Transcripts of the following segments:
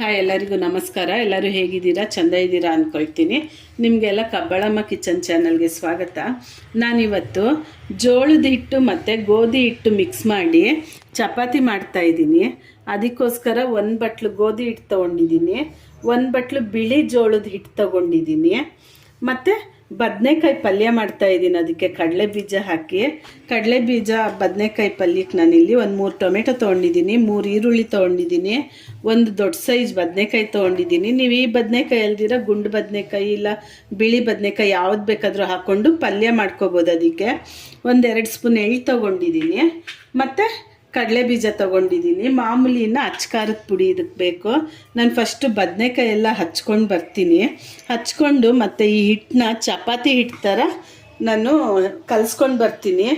Hi, ಎಲ್ಲರಿಗೂ ನಮಸ್ಕಾರ. ಎಲ್ಲರೂ ಹೇಗಿದ್ದೀರಾ? ಚಂದ ಇದ್ದೀರಾ ಅಂದ್ಕೊಳ್ತೀನಿ ನಿಮಗೆಲ್ಲ ಕಬ್ಬಳಮ್ಮ ಕಿಚನ್ ಚಾನಲ್ಗೆ ಸ್ವಾಗತ. ನಾನಿವತ್ತು ಜೋಳದ ಹಿಟ್ಟು ಮತ್ತು ಗೋಧಿ ಹಿಟ್ಟು ಮಿಕ್ಸ್ ಮಾಡಿ ಚಪಾತಿ ಮಾಡ್ತಾ ಇದ್ದೀನಿ. ಅದಕ್ಕೋಸ್ಕರ ಒಂದು ಬಟ್ಲು ಗೋಧಿ ಹಿಟ್ಟು ತೊಗೊಂಡಿದ್ದೀನಿ. ಒಂದು ಬಟ್ಲು ಬಿಳಿ ಜೋಳದ ಹಿಟ್ಟು ತೊಗೊಂಡಿದ್ದೀನಿ. ಮತ್ತು ಬದನೆಕಾಯಿ ಪಲ್ಯ ಮಾಡ್ತಾ ಇದ್ದೀನಿ. ಅದಕ್ಕೆ ಕಡಲೆ ಬೀಜ ಹಾಕಿ. ಕಡಲೆ ಬೀಜ, ಬದನೆಕಾಯಿ ಪಲ್ಯಕ್ಕೆ ನಾನಿಲ್ಲಿ ಒಂದು ಮೂರು ಟೊಮೆಟೊ ತೊಗೊಂಡಿದ್ದೀನಿ. ಮೂರು ಈರುಳ್ಳಿ ತೊಗೊಂಡಿದ್ದೀನಿ. ಒಂದು ದೊಡ್ಡ ಸೈಜ್ ಬದನೆಕಾಯಿ ತೊಗೊಂಡಿದ್ದೀನಿ. ನೀವು ಈ ಬದನೆಕಾಯಿ ಅಲ್ದಿರ ಗುಂಡು ಬದನೆಕಾಯಿ ಇಲ್ಲ ಬಿಳಿ ಬದನೆಕಾಯಿ ಯಾವ್ದು ಬೇಕಾದರೂ ಹಾಕ್ಕೊಂಡು ಪಲ್ಯ ಮಾಡ್ಕೋಬೋದು ಅದಕ್ಕೆ. ಒಂದೆರಡು ಸ್ಪೂನ್ ಎಳ್ಳು ತೊಗೊಂಡಿದ್ದೀನಿ. ಮತ್ತು ಕಡಲೆ ಬೀಜ ತೊಗೊಂಡಿದ್ದೀನಿ. ಮಾಮೂಲಿನ ಅಚ್ಕಾರದ ಪುಡಿ ಇದಕ್ಕೆ ಬೇಕು. ನಾನು ಫಸ್ಟು ಬದನೆಕಾಯಿ ಎಲ್ಲ ಹಚ್ಕೊಂಡು ಬರ್ತೀನಿ. ಹಚ್ಕೊಂಡು ಮತ್ತು ಈ ಹಿಟ್ಟನ್ನ ಚಪಾತಿ ಹಿಟ್ಟು ಥರ ನಾನು ಕಲಿಸ್ಕೊಂಡು ಬರ್ತೀನಿ.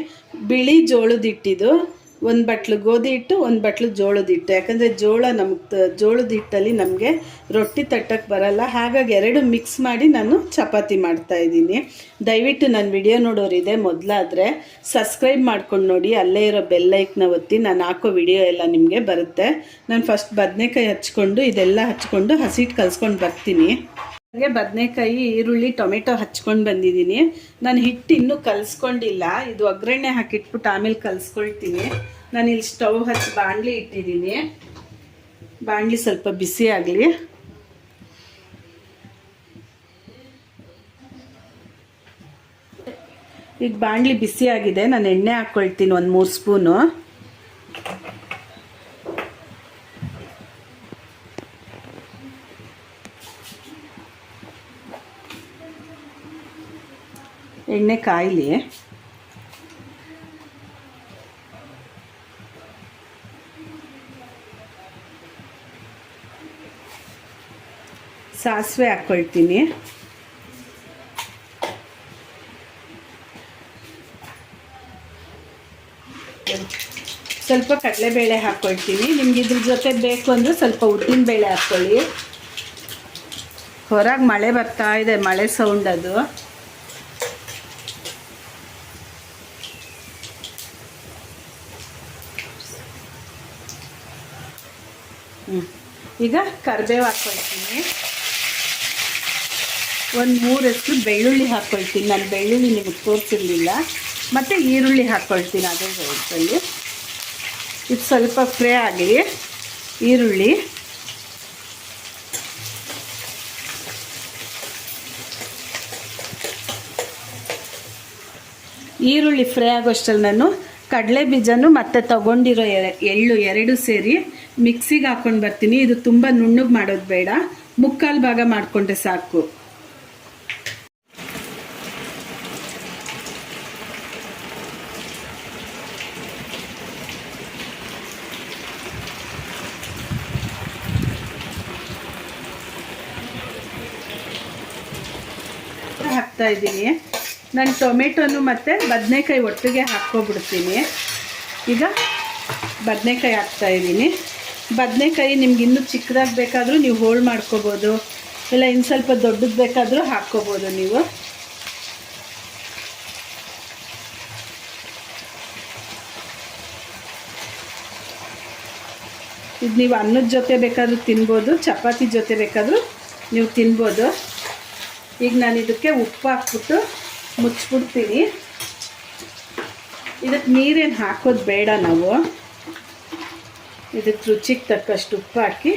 ಬಿಳಿ ಜೋಳದ ಹಿಟ್ಟಿದು. ಒಂದು ಬಟ್ಲು ಗೋಧಿ ಹಿಟ್ಟು, ಒಂದು ಬಟ್ಲು ಜೋಳದ ಹಿಟ್ಟು. ಯಾಕಂದರೆ ಜೋಳ ನಮ್ಗೆ ಜೋಳದ ಹಿಟ್ಟಲ್ಲಿ ನಮಗೆ ರೊಟ್ಟಿ ತಟ್ಟಕ್ಕೆ ಬರಲ್ಲ. ಹಾಗಾಗಿ ಎರಡು ಮಿಕ್ಸ್ ಮಾಡಿ ನಾನು ಚಪಾತಿ ಮಾಡ್ತಾ ಇದ್ದೀನಿ. ದಯವಿಟ್ಟು ನನ್ನ ವಿಡಿಯೋ ನೋಡೋರಿದೆ ಮೊದಲಾದರೆ ಸಬ್ಸ್ಕ್ರೈಬ್ ಮಾಡ್ಕೊಂಡು ನೋಡಿ. ಅಲ್ಲೇ ಇರೋ ಬೆಲ್ಲೈಕ್ನ ಒತ್ತಿ ನಾನು ಹಾಕೋ ವಿಡಿಯೋ ಎಲ್ಲ ನಿಮಗೆ ಬರುತ್ತೆ. ನಾನು ಫಸ್ಟ್ ಬದನೆಕಾಯಿ ಹಚ್ಕೊಂಡು ಇದೆಲ್ಲ ಹಚ್ಕೊಂಡು ಹಸಿಟ್ಟು ಕಲ್ಸ್ಕೊಂಡು ಬರ್ತೀನಿ. ಹಾಗೆ ಬದನೆಕಾಯಿ, ಈರುಳ್ಳಿ, ಟೊಮೆಟೊ ಹಚ್ಕೊಂಡು ಬಂದಿದ್ದೀನಿ. ನಾನು ಹಿಟ್ಟು ಇನ್ನೂ ಕಲಿಸ್ಕೊಂಡಿಲ್ಲ. ಇದು ಒಗ್ಗರಣೆ ಹಾಕಿಟ್ಬಿಟ್ಟು ಆಮೇಲೆ ಕಲಿಸ್ಕೊಳ್ತೀನಿ. ನಾನು ಇಲ್ಲಿ ಸ್ಟವ್ ಹಚ್ಚಿ ಬಾಣಲಿ ಇಟ್ಟಿದ್ದೀನಿ. ಬಾಣಲಿ ಸ್ವಲ್ಪ ಬಿಸಿ ಆಗಲಿ. ಈಗ ಬಾಣಲಿ ಬಿಸಿ ಆಗಿದೆ. ನಾನು ಎಣ್ಣೆ ಹಾಕ್ಕೊಳ್ತೀನಿ ಒಂದು ಮೂರು ಸ್ಪೂನು. ಎಣ್ಣೆ ಕಾಯಲಿ. ಸಾಸಿವೆ ಹಾಕ್ಕೊಳ್ತೀನಿ ಸ್ವಲ್ಪ ಕಡಲೆಬೇಳೆ ಹಾಕ್ಕೊಳ್ತೀನಿ ನಿಮ್ಗೆ ಇದ್ರ ಜೊತೆ ಬೇಕು ಅಂದರೆ ಸ್ವಲ್ಪ ಉದ್ದಿನ ಬೇಳೆ ಹಾಕ್ಕೊಳ್ಳಿ ಹೊರಗೆ ಮಳೆ ಬರ್ತಾ ಇದೆ, ಮಳೆ ಸೌಂಡ್ ಅದು. ಈಗ ಕರಿಬೇವು ಹಾಕ್ಕೊಳ್ತೀನಿ ಒಂದು ಮೂರಷ್ಟು ಬೆಳ್ಳುಳ್ಳಿ ಹಾಕ್ಕೊಳ್ತೀನಿ ನಾನು ಬೆಳ್ಳುಳ್ಳಿ ನಿಮಗೆ ತೋರಿಸಿರಲಿಲ್ಲ. ಮತ್ತು ಈರುಳ್ಳಿ ಹಾಕ್ಕೊಳ್ತೀನಿ ಅದೇ ಇದರಲ್ಲಿ ಇದು ಸ್ವಲ್ಪ ಫ್ರೈ ಆಗಲಿ ಈರುಳ್ಳಿ. ಈರುಳ್ಳಿ ಫ್ರೈ ಆಗೋಷ್ಟರಲ್ಲಿ ನಾನು ಕಡಲೆ ಬೀಜನೂ ಮತ್ತು ತಗೊಂಡಿರೋ ಎಳ್ಳು ಎರಡು ಸೇರಿ ಮಿಕ್ಸಿಗೆ ಹಾಕ್ಕೊಂಡು ಬರ್ತೀನಿ. ಇದು ತುಂಬ ನುಣ್ಣಗೆ ಮಾಡೋದು ಬೇಡ. ಮುಕ್ಕಾಲು ಭಾಗ ಮಾಡಿಕೊಂಡ್ರೆ ಸಾಕು. ಹಾಕ್ತಾ ಇದ್ದೀನಿ. ನಾನು ಟೊಮೆಟೊನು ಮತ್ತು ಬದನೆಕಾಯಿ ಒಟ್ಟಿಗೆ ಹಾಕ್ಕೊಬಿಡ್ತೀನಿ. ಈಗ ಬದನೆಕಾಯಿ ಹಾಕ್ತಾ ಇದ್ದೀನಿ. ಬದನೆಕಾಯಿ ನಿಮ್ಗೆ ಇನ್ನೂ ಚಿಕ್ಕದಾಗಿ ಬೇಕಾದರೂ ನೀವು ಹೋಳು ಮಾಡ್ಕೋಬೋದು. ಇಲ್ಲ, ಇನ್ನು ಸ್ವಲ್ಪ ದೊಡ್ಡದು ಬೇಕಾದರೂ ಹಾಕ್ಕೋಬೋದು ನೀವು. ಇದು ನೀವು ಅನ್ನದ ಜೊತೆ ಬೇಕಾದರೂ ತಿನ್ಬೋದು, ಚಪಾತಿ ಜೊತೆ ಬೇಕಾದರೂ ನೀವು ತಿನ್ಬೋದು. ಈಗ ನಾನು ಇದಕ್ಕೆ ಉಪ್ಪು ಹಾಕ್ಬಿಟ್ಟು ಮುಚ್ಚಿಬಿಡ್ತೀನಿ. ಇದಕ್ಕೆ ನೀರೇನು ಹಾಕೋದು ಬೇಡ ನಾವು. ಇದಕ್ಕೆ ರುಚಿಗೆ ತಕ್ಕಷ್ಟು ಉಪ್ಪು ಹಾಕಿ.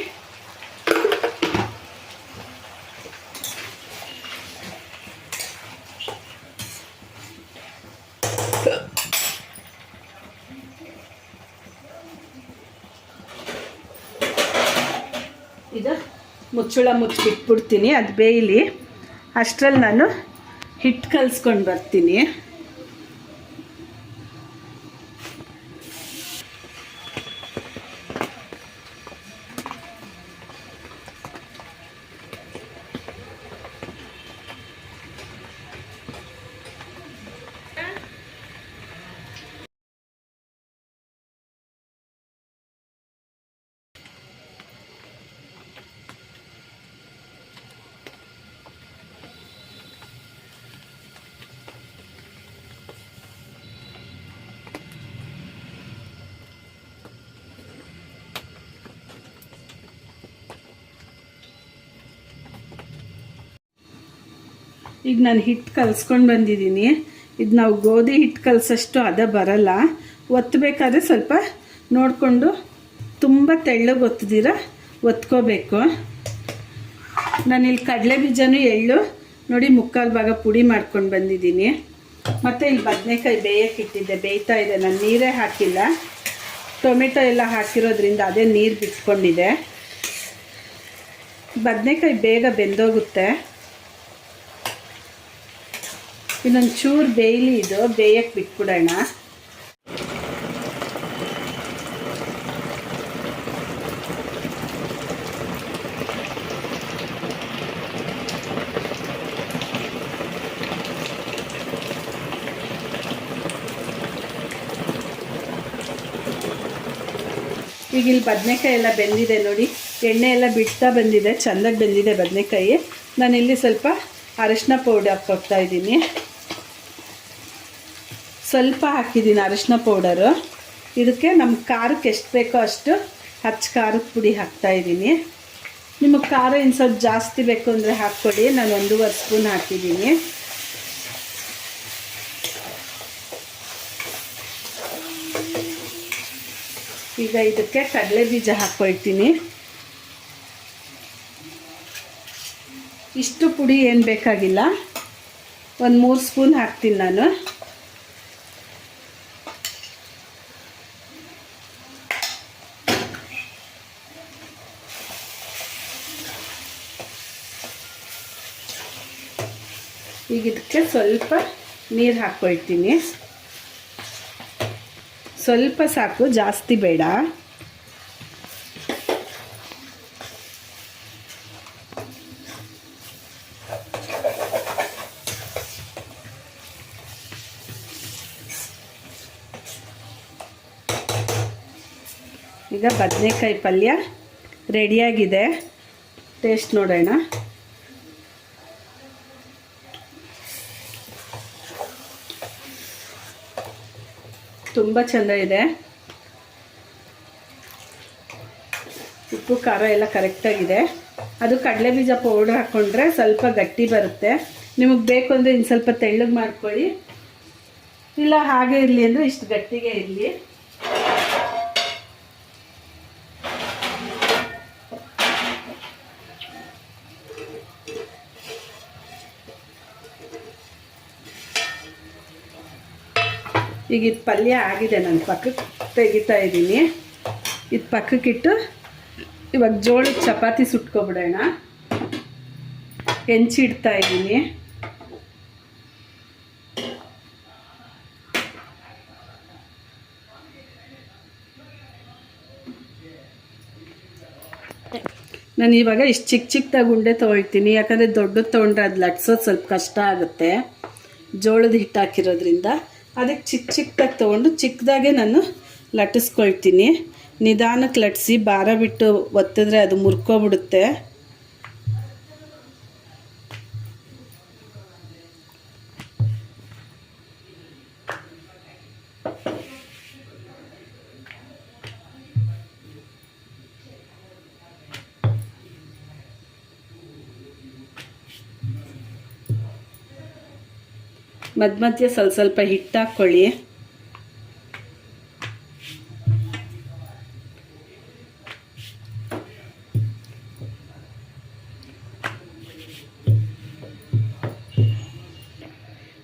ಇದು ಮುಚ್ಚಳ ಮುಚ್ಚಿಬಿಟ್ಬಿಡ್ತೀನಿ ಅದು ಬೇಯಲಿ. ಅಷ್ಟರಲ್ಲಿ ನಾನು ಹಿಟ್ಟು ಕಲಿಸ್ಕೊಂಡು ಬರ್ತೀನಿ. ಈಗ ನಾನು ಹಿಟ್ಟು ಕಲಿಸ್ಕೊಂಡು ಬಂದಿದ್ದೀನಿ ಇದು ನಾವು ಗೋಧಿ ಹಿಟ್ಟು ಕಲಸಷ್ಟು ಅದ ಬರಲ್ಲ. ಒತ್ತಬೇಕಾದ್ರೆ ಸ್ವಲ್ಪ ನೋಡಿಕೊಂಡು ತುಂಬ ತೆಳ್ಳಗೆ ಒತ್ತದಿರ ಒತ್ಕೋಬೇಕು. ನಾನಿಲ್ಲಿ ಕಡಲೆ ಬೀಜನೂ ಎಳ್ಳು, ನೋಡಿ ಮುಕ್ಕಾಲು ಭಾಗ ಪುಡಿ ಮಾಡ್ಕೊಂಡು ಬಂದಿದ್ದೀನಿ ಮತ್ತು ಇಲ್ಲಿ ಬದನೆಕಾಯಿ ಬೇಯಕ್ಕೆ ಇಟ್ಟಿದ್ದೆ. ಬೇಯ್ತಾ ಇದೆ. ನಾನು ನೀರೇ ಹಾಕಿಲ್ಲ. ಟೊಮೆಟೊ ಎಲ್ಲ ಹಾಕಿರೋದ್ರಿಂದ ಅದೇ ನೀರು ಬಿಟ್ಕೊಂಡಿದೆ. ಬದನೆಕಾಯಿ ಬೇಗ ಬೆಂದೋಗುತ್ತೆ. ಇನ್ನೊಂದು ಚೂರು ಬೇಯಲಿ ಇದು ಬೇಯಕ್ಕೆ ಬಿಟ್ಬಿಡೋಣ. ಈಗ ಇಲ್ಲಿ ಬದನೆಕಾಯಿ ಎಲ್ಲ ಬೆಂದಿದೆ ನೋಡಿ. ಎಣ್ಣೆ ಎಲ್ಲ ಬಿಡ್ತಾ ಬಂದಿದೆ, ಚೆಂದಾಗಿ ಬೆಂದಿದೆ ಬದನೆಕಾಯಿ. ನಾನಿಲ್ಲಿ ಸ್ವಲ್ಪ ಅರಿಶಿನ ಪೌಡರ್ ಹಾಕ್ಕೊಡ್ತಾ ಇದ್ದೀನಿ. ಸ್ವಲ್ಪ ಹಾಕಿದ್ದೀನಿ ಅರಿಶಿನ ಪೌಡರು ಇದಕ್ಕೆ ನಮ್ಮ ಖಾರಕ್ಕೆ ಎಷ್ಟು ಬೇಕೋ ಅಷ್ಟು ಹಚ್ಚ ಖಾರದ ಪುಡಿ ಹಾಕ್ತಾ ಇದ್ದೀನಿ ನಿಮಗೆ ಖಾರ ಇನ್ನು ಸ್ವಲ್ಪ ಜಾಸ್ತಿ ಬೇಕು ಅಂದರೆ ಹಾಕ್ಕೊಳ್ಳಿ ನಾನು ಒಂದೂವರೆ ಸ್ಪೂನ್ ಹಾಕಿದ್ದೀನಿ ಈಗ ಇದಕ್ಕೆ ಕಡಲೆ ಬೀಜ ಹಾಕ್ಕೊಳ್ತೀನಿ. ಇಷ್ಟು ಪುಡಿ ಏನು ಬೇಕಾಗಿಲ್ಲ. ಒಂದು ಮೂರು ಸ್ಪೂನ್ ಹಾಕ್ತೀನಿ ನಾನು. ಈಗ ಇದಕ್ಕೆ ಸ್ವಲ್ಪ ನೀರು ಹಾಕ್ಕೊಳ್ತೀನಿ. ಸ್ವಲ್ಪ ಸಾಕು, ಜಾಸ್ತಿ ಬೇಡ. ಈಗ ಬದನೆಕಾಯಿ ಪಲ್ಯ ರೆಡಿಯಾಗಿದೆ. ಟೇಸ್ಟ್ ನೋಡೋಣ. ತುಂಬ ಚೆಂದ ಇದೆ. ಉಪ್ಪು, ಖಾರ ಎಲ್ಲ ಕರೆಕ್ಟಾಗಿದೆ ಅದು ಕಡಲೆ ಬೀಜ ಪೌಡ್ರ್ ಹಾಕ್ಕೊಂಡ್ರೆ ಸ್ವಲ್ಪ ಗಟ್ಟಿ ಬರುತ್ತೆ. ನಿಮಗೆ ಬೇಕು ಅಂದರೆ ಇನ್ನು ಸ್ವಲ್ಪ ತೆಳ್ಳಗೆ ಮಾಡ್ಕೊಳ್ಳಿ. ಇಲ್ಲ ಹಾಗೆ ಇರಲಿ ಅಂದರೆ ಇಷ್ಟು ಗಟ್ಟಿಗೆ ಇರಲಿ. ಈಗ ಇದು ಪಲ್ಯ ಆಗಿದೆ ನಾನು ಪಕ್ಕಕ್ಕೆ. ತೆಗಿತಾ ಇದ್ದೀನಿ. ಇದು ಪಕ್ಕಕ್ಕಿಟ್ಟು ಇವಾಗ ಜೋಳದ ಚಪಾತಿ ಸುಟ್ಕೊಬಿಡೋಣ. ಹೆಂಚಿಡ್ತಾ ಇದ್ದೀನಿ. ನಾನು ಇವಾಗ ಇಷ್ಟು ಚಿಕ್ಕ ಚಿಕ್ಕದಾಗಿ ಉಂಡೆ ತೊಗೊಳ್ತೀನಿ. ಯಾಕಂದರೆ ದೊಡ್ಡದು ತೊಗೊಂಡ್ರೆ ಅದು ಲಟ್ಸೋದು ಸ್ವಲ್ಪ ಕಷ್ಟ ಆಗುತ್ತೆ. ಜೋಳದ ಹಿಟ್ಟು ಹಾಕಿರೋದ್ರಿಂದ. ಅದಕ್ಕೆ ಚಿಕ್ಕ ಚಿಕ್ಕದಾಗಿ ತೊಗೊಂಡು ಚಿಕ್ಕದಾಗೆ ನಾನು ಲಟ್ಟಿಸ್ಕೊಳ್ತೀನಿ. ನಿಧಾನಕ್ಕೆ ಲಟ್ಟಿಸಿ ಭಾರ ಬಿಟ್ಟು ಒತ್ತಿದ್ರೆ ಅದು ಮುರ್ಕೊಬಿಡುತ್ತೆ. ಮಧ್ಯ ಮಧ್ಯ ಸ್ವಲ್ಪ ಸ್ವಲ್ಪ ಹಿಟ್ಟು ಹಾಕ್ಕೊಳ್ಳಿ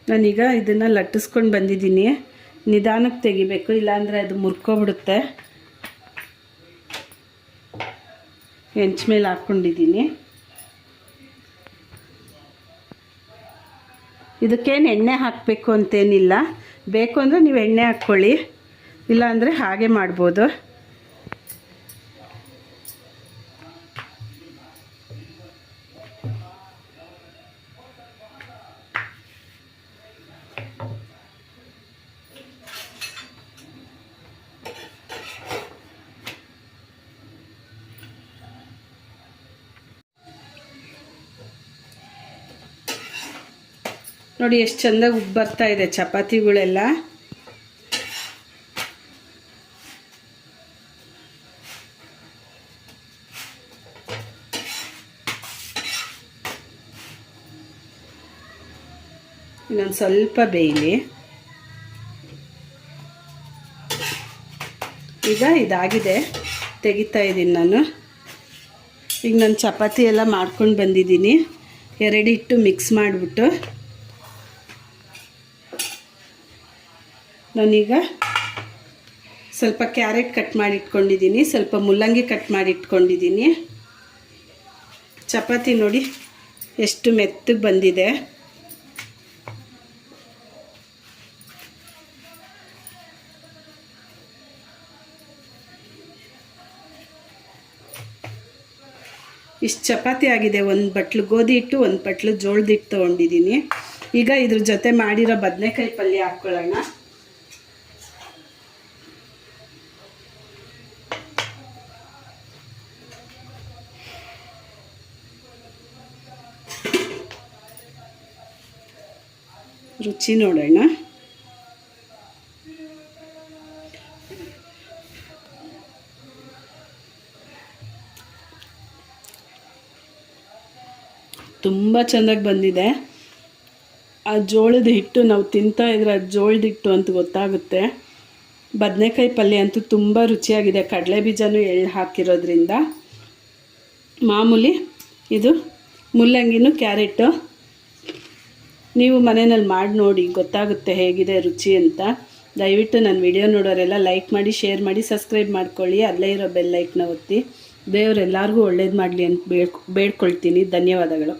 ನಾನೀಗ ಇದನ್ನು ಲಟ್ಟಿಸ್ಕೊಂಡು ಬಂದಿದ್ದೀನಿ. ನಿಧಾನಕ್ಕೆ ತೆಗಿಬೇಕು, ಇಲ್ಲಾಂದರೆ ಅದು ಮುರ್ಕೋಬಿಡುತ್ತೆ. ಹೆಂಚ ಮೇಲೆ ಹಾಕ್ಕೊಂಡಿದ್ದೀನಿ ಇದಕ್ಕೇನು ಎಣ್ಣೆ ಹಾಕಬೇಕು ಅಂತೇನಿಲ್ಲ. ಬೇಕು ಅಂದರೆ ನೀವು ಎಣ್ಣೆ ಹಾಕ್ಕೊಳ್ಳಿ ಇಲ್ಲಾಂದರೆ ಹಾಗೆ ಮಾಡ್ಬೋದು. ನೋಡಿ ಎಷ್ಟು ಚೆಂದಾಗಿ ಬರ್ತಾ ಇದೆ ಚಪಾತಿಗಳೆಲ್ಲ. ಇನ್ನೊಂದು ಸ್ವಲ್ಪ ಬೇಯಲಿ. ಈಗ ಇದಾಗಿದೆ, ತೆಗಿತಾ ಇದ್ದೀನಿ ನಾನು. ಈಗ ನಾನು ಚಪಾತಿ ಎಲ್ಲ ಮಾಡ್ಕೊಂಡು ಬಂದಿದ್ದೀನಿ. ಎರಡಿಟ್ಟು ಮಿಕ್ಸ್ ಮಾಡಿಬಿಟ್ಟು. ನಾನೀಗ ಸ್ವಲ್ಪ ಕ್ಯಾರೆಟ್ ಕಟ್ ಮಾಡಿ ಇಟ್ಕೊಂಡಿದ್ದೀನಿ ಸ್ವಲ್ಪ ಮುಲ್ಲಂಗಿ ಕಟ್ ಮಾಡಿ ಇಟ್ಕೊಂಡಿದ್ದೀನಿ ಚಪಾತಿ ನೋಡಿ ಎಷ್ಟು ಮೆತ್ತಗೆ ಬಂದಿದೆ. ಇಷ್ಟು ಚಪಾತಿ ಆಗಿದೆ, ಒಂದು ಬಟ್ಲು ಗೋಧಿ ಹಿಟ್ಟು, ಒಂದು ಬಟ್ಲು ಜೋಳದ ಹಿಟ್ಟು ತೊಗೊಂಡಿದ್ದೀನಿ. ಈಗ ಇದ್ರ ಜೊತೆ ಮಾಡಿರೋ ಬದನೆಕಾಯಿ ಪಲ್ಯ ಹಾಕ್ಕೊಳ್ಳೋಣ ರುಚಿ ನೋಡೋಣ. ತುಂಬ ಚೆನ್ನಾಗಿ ಬಂದಿದೆ. ಆ ಜೋಳದ ಹಿಟ್ಟು ನಾವು ತಿಂತಾ ಇದ್ರೆ ಆ ಜೋಳದ ಹಿಟ್ಟು ಅಂತ ಗೊತ್ತಾಗುತ್ತೆ. ಬದನೆಕಾಯಿ ಪಲ್ಯ ಅಂತೂ ತುಂಬ ರುಚಿಯಾಗಿದೆ. ಕಡಲೆ ಬೀಜನೂ ಎಳ್ಳು ಹಾಕಿರೋದ್ರಿಂದ. ಮಾಮೂಲಿ ಇದು ಮುಲ್ಲಂಗಿನೂ ಕ್ಯಾರೆಟು. ನೀವು ಮನೆಯಲ್ಲಿ ಮಾಡಿ ನೋಡಿ, ಗೊತ್ತಾಗುತ್ತೆ ಹೇಗಿದೆ ರುಚಿ ಅಂತ. ದಯವಿಟ್ಟು ನನ್ನ ವಿಡಿಯೋ ನೋಡೋರೆಲ್ಲ ಲೈಕ್ ಮಾಡಿ, ಶೇರ್ ಮಾಡಿ, ಸಬ್ಸ್ಕ್ರೈಬ್ ಮಾಡ್ಕೊಳ್ಳಿ. ಅಲ್ಲೇ ಇರೋ ಬೆಲ್ ಲೈಕ್ನ ಒತ್ತಿ. ದೇವರೆಲ್ಲರಿಗೂ ಒಳ್ಳೇದು ಮಾಡಲಿ ಅಂತ ಬೇಡ್ಕೊಳ್ತೀನಿ. ಧನ್ಯವಾದಗಳು.